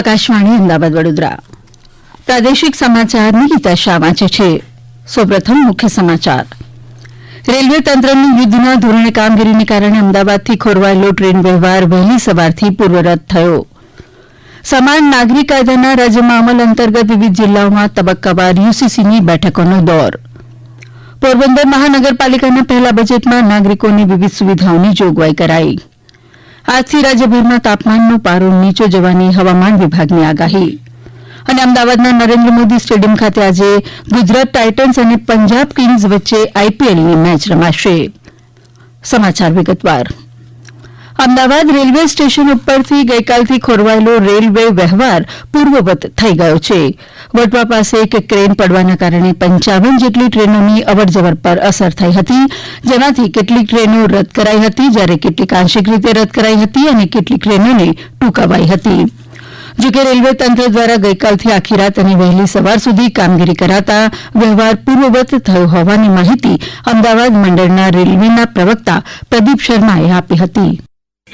આકાશવાણી અમદાવાદ વડોદરા. પ્રાદેશિક સમાચાર નિકિતા શાહ વાંચે છે? સૌપ્રથમ મુખ્ય સમાચાર. રેલવે તંત્રની યુદ્ધના ધોરણે કામગીરીને કારણે અમદાવાદથી ખોરવાયેલો ટ્રેન વ્યવહાર વહેલી સવારથી પૂર્વરત થયો. સમાન નાગરિક કાયદાના રાજ્યમાં અમલ અંતર્ગત વિવિધ જિલ્લાઓમાં તબક્કાવાર યુસીસીની બેઠકોનો દોર. પોરબંદર મહાનગરપાલિકાના પહેલા બજેટમાં નાગરિકોની વિવિધ સુવિધાઓની જોગવાઈ કરાઈ. આજથી રાજ્યભરમાં તાપમાનનો પારો નીચો જવાની હવામાન વિભાગની આગાહી. અમદાવાદના નરેન્દ્ર મોદી સ્ટેડિયમ ખાતે આજે ગુજરાત ટાઇટન્સ અને પંજાબ કિંગ્સ વચ્ચે આઈપીએલની મેચ રમાશે. અમદાવાદ રેલવે સ્ટેશન ઉપરથી ગઈકાલથી ખોરવાયેલો રેલવે વ્યવહાર પૂર્વવત થઈ ગયો છે. વટવા પાસે એક ક્રેન પડવાના કારણે પંચાવન જેટલી ટ્રેનોની અવરજવર પર અસર થઈ હતી. જેમાંથી કેટલીક ટ્રેનો રદ કરાઈ હતી, જ્યારે કેટલીક આંશિક રીતે રદ કરાઈ હતી અને કેટલીક ટ્રેનોને ટૂંકાવાઈ હતી. જોકે રેલવે તંત્ર દ્વારા ગઈકાલથી આખી રાત અને વહેલી સવાર સુધી કામગીરી કરાતા વ્યવહાર પૂર્વવત થયો હોવાની માહિતી અમદાવાદ મંડળના રેલવેના પ્રવક્તા પ્રદીપ શર્માએ આપી હતી.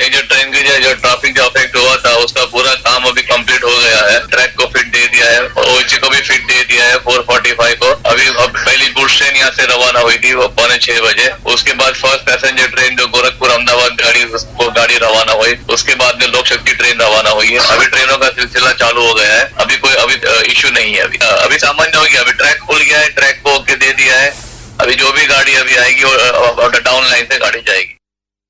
नहीं, जो ट्रेन की, जो- ट्रैफ़िक जो अफेक्ट हुआ था, उसका पूरा काम अभी कंप्लीट हो गया है। ट्रैक को फिट दे दिया है ओएची को भी फिट दे दिया है 445 को। अभी अब पहली गुड्स ट्रेन यहाँ से रवाना हुई थी, वो पौने छह बजे। उसके बाद फ़र्स्ट पैसेंजर ट्रेन जो गोरखपुर अहमदाबाद गाड़ी, वो गाड़ी रवाना हुई। उसके बाद में लोक शक्ति ट्रेन रवाना हुई है। अभी ट्रेनों का सिलसिला चालू हो गया है। अभी कोई, अभी इश्यू नहीं है अभी। अभी सामान्य हो गया। अभी ट्रैक खुल गया है ट्रैक को ओके दे दिया है। अभी जो भी गाड़ी अभी आएगी, वो डाउन लाइन से गाड़ी जाएगी।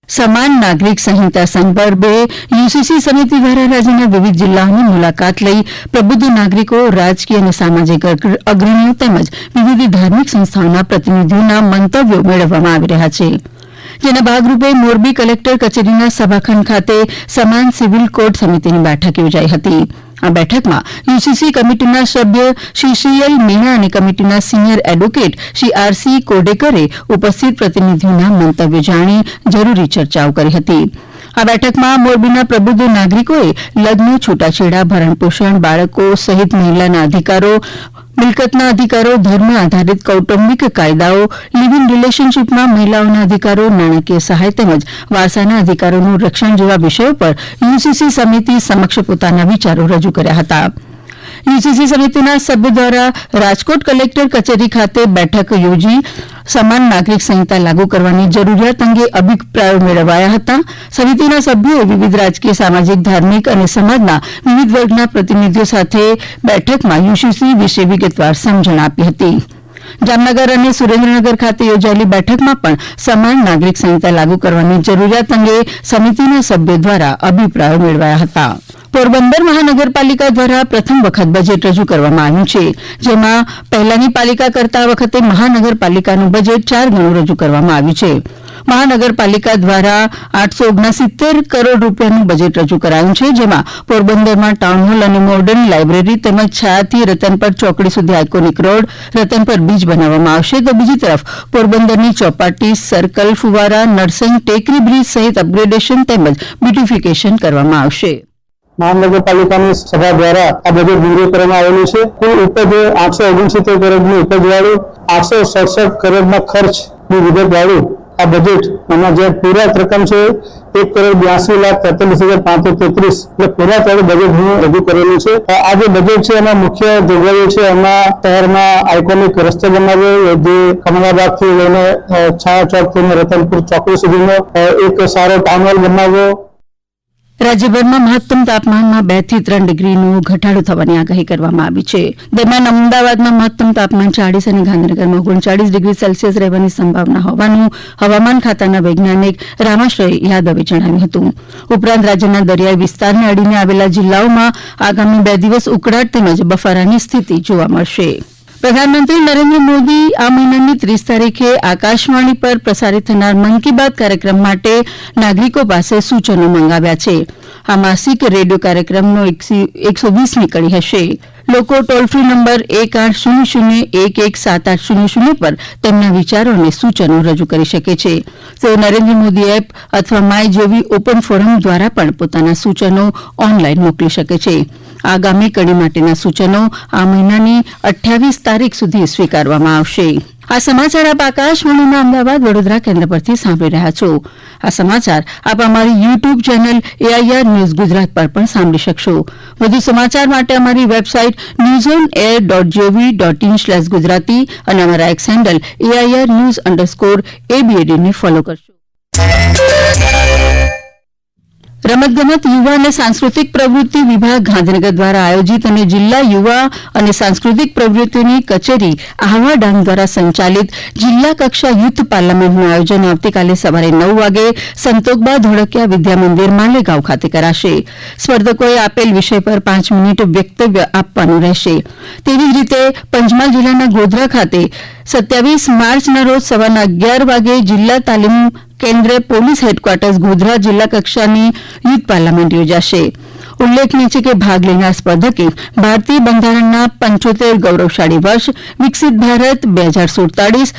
સમાન નાગરિક સંહિતા સંદર્ભે યુસીસી સમિતિ દ્વારા રાજ્યના વિવિધ જિલ્લાઓની મુલાકાત લઈ પ્રબુદ્ધ નાગરિકો, રાજકીય અને સામાજિક અગ્ર- અગ્રણીઓ તેમજ વિવિધ ધાર્મિક સંસ્થાઓના પ્રતિનિધિઓના મંતવ્યો મેળવવામાં આવી રહ્યા છે. જેના ભાગરૂપે મોરબી કલેક્ટર કચેરીના સભાખંડ ખાતે સમાન સિવિલ કોડ સમિતિની બેઠક યોજાઈ હતી. આ બેઠકમાં યુસીસી કમિટીના સભ્ય શ્રી સીએલ મીણા અને કમિટીના સિનિયર એડવોકેટ શ્રી આરસી કોડેકરે ઉપસ્થિત પ્રતિનિધિઓના મંતવ્યો જાણી જરૂરી ચર્ચાઓ કરી હતી. આ બેઠકમાં મોરબીના પ્રબુદ્ધ નાગરિકોએ લગ્ન, છૂટાછેડા ભરણપોષણ બાળકો સહિત મહિલાના અધિકારો મિલકતના અધિકારો, ધર્મ આધારિત કૌટુંબિક કાયદાઓ લિવ ઇન રિલેશનશીપમાં મહિલાઓના અધિકારો, નાણાકીય સહાય તેમજ વારસાના અધિકારોનું રક્ષણ જેવા વિષયો પર યુસીસી સમિતિ સમક્ષ પોતાના વિચારો રજૂ કર્યા હતા. યુસીસી સમિતિના સભ્યો દ્વારા રાજકોટ કલેકટર કચેરી ખાતે બેઠક યોજી સમાન નાગરિક સંહિતા લાગુ કરવાની જરૂરિયાત અંગે અભિપ્રાયો મેળવાયા હતા. સમિતિના સભ્યોએ વિવિધ રાજકીય, સામાજિક, ધાર્મિક અને સમાજના વિવિધ વર્ગના પ્રતિનિધિઓ સાથે બેઠકમાં યુજીસી વિશે વિગતવાર સમજણ આપી હતી. જામનગર અને સુરેન્દ્રનગર ખાતે યોજાયેલી બેઠકમાં પણ સમાન નાગરિક સંહિતા લાગુ કરવાની જરૂરિયાત અંગે સમિતિના સભ્યો દ્વારા અભિપ્રાયો મેળવાયા હતા. પોરબંદર મહાનગરપાલિકા દ્વારા પ્રથમ વખત બજેટ રજૂ કરવામાં આવ્યું છે. જેમાં પહેલાની પાલિકા કરતા આ વખતે મહાનગરપાલિકાનું બજેટ ચાર ગણું રજૂ કરવામાં આવ્યું છે. મહાનગરપાલિકા દ્વારા આઠસો ઓગણસિત્તેર કરોડ રૂપિયાનું બજેટ રજૂ કરાયું છે. જેમાં પોરબંદરમાં ટાઉન હોલ અને મોર્ડન લાઇબ્રેરી તેમજ છાયાથી રતનપર ચોકડી સુધી આઇકોનિક રોડ રતનપર બીચ બનાવવામાં આવશે. તો બીજી તરફ પોરબંદરની ચોપાટી સર્કલ ફુવારા નરસંગ ટેકરી, બ્રિજ સહિત અપગ્રેડેશન તેમજ બ્યુટિફિકેશન કરવામાં આવશે. મહાનગરપાલિકાની સભા દ્વારા આ બજેટ મંજૂર કરવામાં આવેલું છે. કુલ ઉપજ આઠસો ઓગણસિત્તેર કરોડની ઉપજ વાળું આઠસો સડસઠ કરોડના ખર્ચની વિગત વાળું આ બજેટ એમાં જે પૂરા રકમ છે એક કરોડ બ્યાસી લાખ તેતાલીસ હજાર પાંચસો તેત્રીસ. એટલે પૂરા તારું બજેટ હું રજૂ કરેલું છે. આ જે બજેટ છે એમાં મુખ્ય જોગવાઈઓ છે એમાં શહેરમાં આઇકોનિક રસ્તો બનાવ્યો જે કમલાબાગથી લઈને અ, છાયા ચોકથી રતનપુર ચોકડી સુધીનો એક સારો ટાઉન હોલ બનાવ્યો. રાજ્યભરમાં મહત્તમ તાપમાનમાં બેથી ત્રણ ડિગ્રીનો ઘટાડો થવાની આગાહી કરવામાં આવી છે. દરમિયાન અમદાવાદમાં મહત્તમ તાપમાન ચાળીસ અને ગાંધીનગરમાં ઓગણચાળીસ ડિગ્રી સેલ્સિયસ રહેવાની સંભાવના હોવાનું હવામાન ખાતાના વૈજ્ઞાનિક રામાશ્રય યાદવે જણાવ્યું હતું. ઉપરાંત રાજ્યના દરિયાઈ વિસ્તારને અડીને આવેલા જિલ્લાઓમાં આગામી બે દિવસ ઉકળાટ તેમજ બફારાની સ્થિતિ જોવા મળશે. પ્રધાનમંત્રી નરેન્દ્ર મોદી આ મહિનાની ત્રીસ તારીખે આકાશવાણી પર પ્રસારિત થનાર મન કી બાત કાર્યક્રમ માટે નાગરિકો પાસે સૂચનો મંગાવ્યા છે. આ માસિક રેડિયો કાર્યક્રમનો એકસો વીસમી કડી હશે. લોકો ટોલ ફ્રી નંબર એક આઠ શૂન્ય શૂન્ય, એક એક સાત આઠ શૂન્ય શૂન્ય પર તેમના વિચારો અને સૂચનો રજૂ કરી શકે છે. તેઓ નરેન્દ્ર મોદી એપ અથવા માય જેવી ઓપન ફોરમ દ્વારા પણ પોતાના સૂચનો ઓનલાઇન મોકલી શકે છે. આગામી કડી માટેના સૂચનો આ મહિનાની અઠ્યાવીસ તારીખ સુધી સ્વીકારવામાં આવશે. આ સમાચાર આપ આકાશવાણીના અમદાવાદ વડોદરા કેન્દ્ર પરથી સાંભળી રહ્યા છો. આ સમાચાર આપ અમારી YouTube channel AIR news Gujarat પર પણ સાંભળી શકશો. વધુ સમાચાર માટે અમારી website news on air dot G O V dot in slash Gujarati અને અમારા X handle AIR news underscore એબીએડીને follow કરશો. રમતગમત, યુવા અને સાંસ્કૃતિક પ્રવૃત્તિ વિભાગ ગાંધીનગર દ્વારા આયોજિત અને જિલ્લા યુવા અને સાંસ્કૃતિક પ્રવૃત્તિઓની કચેરી આહવા ડાંગ દ્વારા સંચાલિત જિલ્લા કક્ષા યુથ પાર્લામેન્ટનું આયોજન આવતીકાલે સવારે નવ વાગે સંતોકબા ધોળકિયા વિદ્યામંદિર માલેગાંવ ખાતે કરાશે. સ્પર્ધકોએ આપેલ વિષય પર પાંચ મિનિટ વક્તવ્ય આપવાનું રહેશે. તેવી જ રીતે પંચમહાલ જિલ્લાના ગોધરા ખાતે સત્યાવીસ માર્ચના રોજ સવારના અગિયાર વાગે જિલ્લા તાલીમ કેન્દ્ર પોલીસ હેડક્વાર્ટર્સ ગોધરા જિલ્લા કક્ષાની યુથ પાર્લામેન્ટ યોજાશે. ઉલ્લેખનીય છે કે ભાગ લેનાર સ્પર્ધકે ભારતીય બંધારણના પંચોતેર ગૌરવશાળી વર્ષ, વિકસિત ભારત બે હજાર સુડતાલીસ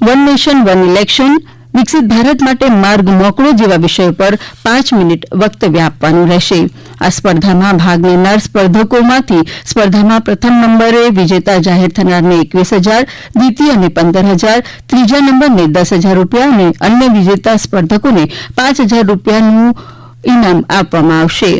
વન નેશન, વન ઇલેક્શન વિકસિત ભારત માટે માર્ગ મોકળો જેવા વિષયો પર પાંચ મિનિટ વક્તવ્ય આપવાનું રહેશે. આ સ્પર્ધામાં ભાગ લેનાર સ્પર્ધકોમાંથી સ્પર્ધામાં પ્રથમ નંબરે વિજેતા જાહેર થનારને એકવીસ હજાર, દ્વિતીય અને પંદર હજાર, ત્રીજા નંબરને દસ હજાર રૂપિયા અને અન્ય વિજેતા સ્પર્ધકોને પાંચ હજાર રૂપિયાનું ઇનામ આપવામાં આવશે.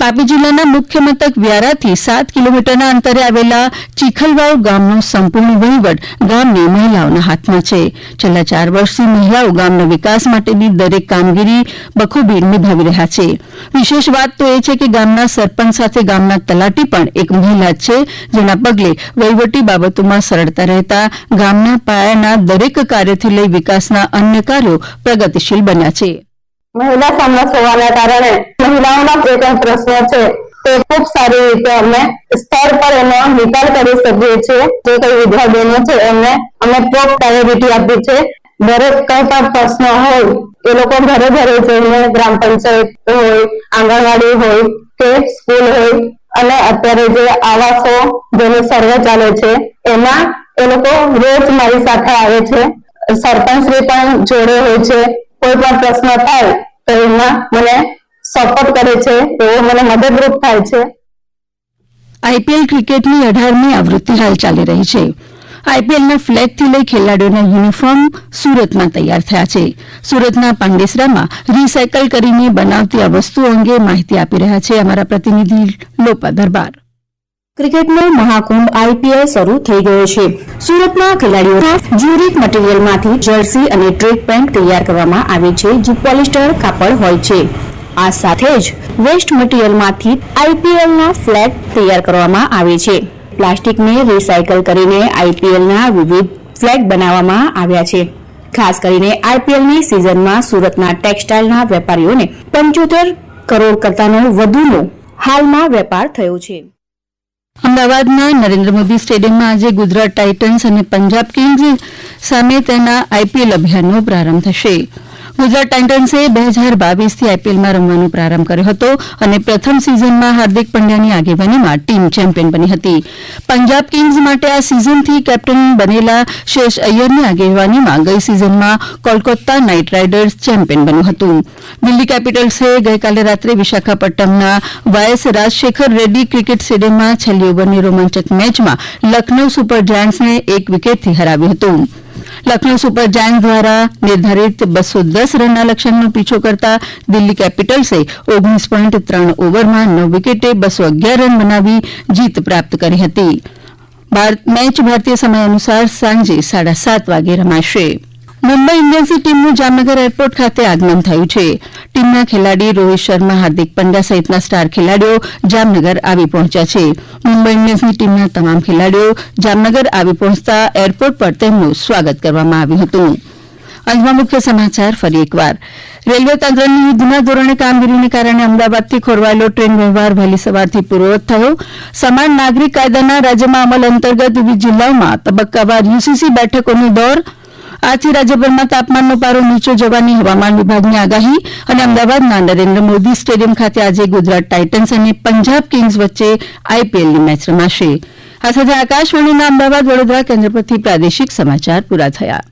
તાપી જિલ્લાના મુખ્ય મથક વ્યારાથી સાત કિલોમીટરના અંતરે આવેલા ચીખલવાવ ગામનો સંપૂર્ણ વહીવટ ગામની મહિલાઓના હાથમાં છે. છેલ્લા ચાર વર્ષથી મહિલાઓ ગામના વિકાસ માટેની દરેક કામગીરી બખૂબી નિભાવી રહ્યા છે. વિશેષ વાત તો એ છે કે ગામના સરપંચ સાથે ગામના તલાટી પણ એક મહિલા જ છે, જેના પગલે વહીવટી બાબતોમાં સરળતા રહેતા ગામના પાયાના દરેક કાર્યથી લઈ વિકાસના અન્ય કાર્યો પ્રગતિશીલ બન્યા છે. મહિલા સમરસ હોવાના કારણે મહિલાઓના જે પણ પ્રશ્નો છે, તે ખૂબ સારી રીતે અમે સ્થળ પર એનો નિકાલ કરી શકીએ છીએ. જે કઈ વિદ્યાર્થીઓ છે, એમને અમે ટોપ પ્રાયોરિટી આપી છે. દરેક કઈ પણ પ્રશ્ન હોય, એ લોકો ઘરે ઘરે જઈને ગ્રામ પંચાયત હોય, આંગણવાડી હોય કે સ્કૂલ હોય, અને અત્યારે જે આવાસો જેનો સર્વે ચાલે છે, એમાં એ લોકો રોજ મારી સાથે આવે છે. સરપંચ શ્રી પણ જોડે હોય છે. કોઈ પણ પ્રશ્ન થાય તો એમાં મને સપોર્ટ કરે છે તેઓ મને મદદરૂપ થાય છે. આઈપીએલ ક્રિકેટની અઢારમી આવૃત્તિ હાલ ચાલી રહી છે. આઈપીએલના ફ્લેગથી લઈ ખેલાડીઓના યુનિફોર્મ સુરતમાં તૈયાર થયા છે. સુરતના પાંડેસરામાં રીસાયકલ કરીને બનાવતી આ વસ્તુઓ અંગે માહિતી આપી રહ્યા છે અમારા પ્રતિનિધિ લોપા દરબાર. ક્રિકેટનો મહાકુંભ આઈપીએલ શરૂ થઈ ગયો છે. સુરતમાં ખેલાડીઓ જ્યુરિક મટીરીયલમાંથી જર્સી અને ટ્રેક પેન્ટ તૈયાર કરવામાં આવે છે, જે પોલિસ્ટર કાપડ હોય છે. આ સાથે જ વેસ્ટ મટીરીયલમાંથી આઈપીએલના ફ્લેગ તૈયાર કરવામાં આવે છે. પ્લાસ્ટિકને રિસાયકલ કરીને આઈપીએલના વિવિધ ફ્લેગ બનાવવામાં આવ્યા છે. ખાસ કરીને આઈપીએલની સિઝનમાં સુરતના ટેક્સટાઇલના વેપારીઓને પંચોતેર કરોડ કરતાનો વધુનો હાલમાં વેપાર થયો છે. અમદાવાદના નરેન્દ્ર મોદી સ્ટેડિયમમાં આજે ગુજરાત ટાઇટન્સ અને પંજાબ કિંગ્સ સામે તેના આઈપીએલ અભિયાનનો પ્રારંભ થશે. ગુજરાત ટાઇટન્સે બે હજાર બાવીસથી આઈપીએલમાં રમવાનો પ્રારંભ કર્યો હતો અને પ્રથમ સિઝનમાં હાર્દિક પંડ્યાની આગેવાનીમાં ટીમ ચેમ્પિયન બની હતી. પંજાબ કિંગ્સ માટે આ સિઝનથી કેપ્ટન બનેલા શેષ અય્યરની આગેવાનીમાં ગઈ સિઝનમાં કોલકાતા નાઇટ રાઇડર્સ ચેમ્પિયન બન્યું હતું. દિલ્હી કેપિટલ્સે ગઈકાલે રાત્રે વિશાખાપટ્ટનમના Y S Rajashekhar Reddy cricket સ્ટેડિયમમાં છેલ્લી ઓવરની રોમાંચક મેચમાં લખનૌ સુપર જાયન્ટ્સને એક વિકેટથી હરાવ્યું હતું. લખનૌ સુપર જાયન્ટ દ્વારા નિર્ધારિત બસો દસ રનના લક્ષ્યાંકનો પીછો કરતા દિલ્હી કેપિટલ્સે ઓગણીસ પોઈન્ટ ત્રણ ઓવરમાં નવ વિકેટે બસો અગિયાર રન બનાવી જીત પ્રાપ્ત કરી હતી. મેચ ભારતીય સમય અનુસાર સાંજે સાડા સાત વાગે રમાશે. મુંબઈ ઇન્ડિયન્સની ટીમનું જામનગર એરપોર્ટ ખાતે આગમન થયું છે. ટીમના ખેલાડી રોહિત શર્મા, હાર્દિક પંડ્યા સહિતના સ્ટાર ખેલાડીઓ જામનગર આવી પહોંચ્યા છે. મુંબઈ ઇન્ડિયન્સની ટીમના તમામ ખેલાડીઓ જામનગર આવી પહોંચતા એરપોર્ટ પર તેમનું સ્વાગત કરવામાં આવ્યું હતું. અંતમાં મુખ્ય સમાચાર ફરી એકવાર. રેલવે તંત્રની યુદ્ધના ધોરણે કામગીરીને કારણે અમદાવાદથી ખોરવાયેલો ટ્રેન વ્યવહાર વહેલી સવારથી પૂર્વવત થયો. સમાન નાગરિક કાયદાના રાજ્યમાં અમલ અંતર્ગત વિવિધ જિલ્લાઓમાં તબક્કાવાર યુસીસી બેઠકોનો દોર આજથી રાજ્યભરમાં તાપમાનનો પારો નીચો જવાની હવામાન વિભાગની આગાહી અને અમદાવાદના નરેન્દ્ર મોદી સ્ટેડિયમ ખાતે આજે ગુજરાત ટાઇટન્સ અને પંજાબ કિંગ્સ વચ્ચે આઈપીએલની મેચ રમાશે. આ સાથે આકાશવાણીના અમદાવાદ વડોદરા કેન્દ્ર પરથી પ્રાદેશિક સમાચાર પૂરા થયા.